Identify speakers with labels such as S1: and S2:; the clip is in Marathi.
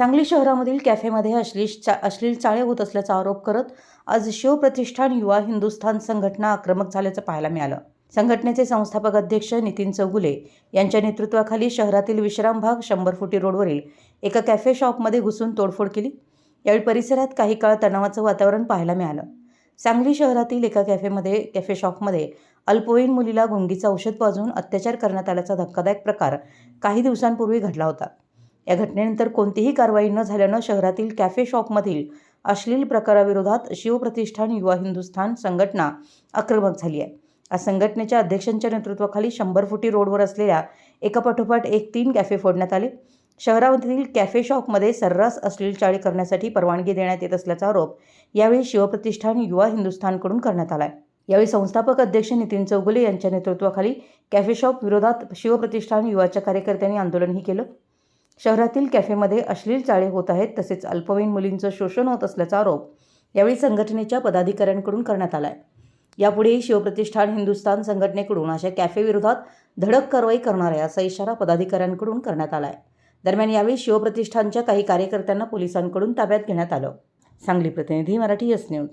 S1: सांगली शहरामधील कॅफेमध्ये अश्लील चा अश्लील चाळे होत असल्याचा आरोप करत आज शिवप्रतिष्ठान युवा हिंदुस्थान संघटना आक्रमक झाल्याचं पाहायला मिळालं. संघटनेचे संस्थापक अध्यक्ष नितीन चौगुले यांच्या नेतृत्वाखाली शहरातील विश्राम भाग शंभर फुटी रोडवरील एका कॅफे शॉपमध्ये घुसून तोडफोड केली. यावेळी परिसरात काही काळ तणावाचं वातावरण पाहायला मिळालं. सांगली शहरातील एका कॅफेमध्ये कॅफे शॉपमध्ये अल्पवयीन मुलीला गुंगीचं औषध पाजून अत्याचार करण्यात आल्याचा धक्कादायक प्रकार काही दिवसांपूर्वी घडला होता. या घटनेनंतर कोणतीही कारवाई न झाल्यानं शहरातील कॅफे शॉपमधील अश्लील प्रकाराविरोधात शिवप्रतिष्ठान युवा हिंदुस्थान संघटना आक्रमक झाली आहे. आज संघटनेच्या अध्यक्षांच्या नेतृत्वाखाली शंभर फुटी रोडवर असलेल्या एकापाठोपाठ एक तीन कॅफे फोडण्यात आले. शहरामधील कॅफे शॉपमध्ये सर्रास अश्लील चाळी करण्यासाठी परवानगी देण्यात येत असल्याचा आरोप यावेळी शिवप्रतिष्ठान युवा हिंदुस्थानकडून करण्यात आला आहे यावेळी संस्थापक अध्यक्ष नितीन चौगुले यांच्या नेतृत्वाखाली कॅफे शॉप विरोधात शिवप्रतिष्ठान युवाच्या कार्यकर्त्यांनी आंदोलनही केलं. शहरातील कॅफेमध्ये अश्लील चाळे होत आहेत तसेच अल्पवयीन मुलींचं शोषण होत असल्याचा आरोप यावेळी संघटनेच्या पदाधिकाऱ्यांकडून करण्यात आला आहे यापुढेही शिवप्रतिष्ठान हिंदुस्थान संघटनेकडून अशा कॅफेविरोधात धडक कारवाई करणार आहे असा इशारा पदाधिकाऱ्यांकडून करण्यात आला आहे दरम्यान यावेळी शिवप्रतिष्ठानच्या काही कार्यकर्त्यांना पोलिसांकडून ताब्यात घेण्यात आलं. सांगली प्रतिनिधी मराठी एस न्यूज.